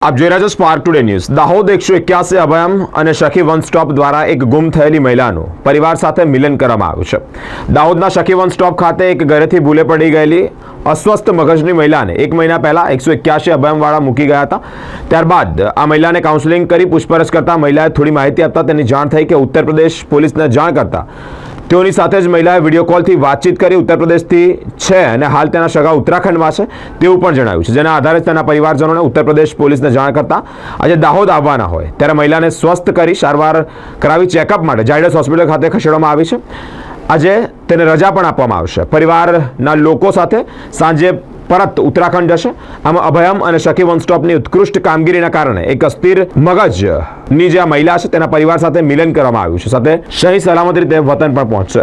આપ જોઈ રહ્યા છો સ્પાર્ક ટુડે ન્યૂઝ દાહોદ એકસો એક્યાસી અભયમ અને સખી વન સ્ટોપ દ્વારા એક ગુમ થયેલી મહિલાનું પરિવાર સાથે મિલન કરવામાં આવ્યું છે. દાહોદના સખી વન સ્ટોપ ખાતે એક ઘરેથી ભૂલે પડી ગયેલી અસ્વસ્થ મગજની મહિલાને એક મહિના પહેલા એકસો એક્યાસી અભયમવાળા મૂકી ગયા હતા. ત્યારબાદ આ મહિલાને કાઉન્સેલિંગ કરી પૂછપરછ કરતા મહિલાએ થોડી માહિતી આપતા તેની જાણ થઈ કે ઉત્તર પ્રદેશ પોલીસને જાણ કરતા તેઓની સાથે જ મહિલાએ વીડિયો કોલથી વાતચીત કરી ઉત્તર પ્રદેશથી છે અને હાલ તેના સગા ઉત્તરાખંડમાં છે તેવું પણ જણાવ્યું છે. જેના આધારે તેના પરિવારજનોને ઉત્તર પ્રદેશ પોલીસને જાણ કરતા આજે દાહોદ આવવાના હોય. ત્યારે મહિલાને સ્વસ્થ કરી સારવાર કરાવી ચેકઅપ માટે ઝાયડસ હોસ્પિટલ ખાતે ખસેડવામાં આવી છે. આજે તેને રજા પણ આપવામાં આવશે. પરિવારના લોકો સાથે સાંજે પરત ઉત્તરાખંડ જશે. આમાં અભયમ અને સખી વન સ્ટોપની ઉત્કૃષ્ટ કામગીરીના કારણે એક અસ્થિર મગજની જે આ મહિલા છે, તેના પરિવાર સાથે મિલન કરવામાં આવ્યું છે. સાથે સહી સલામત રીતે વતન પણ પહોંચશે.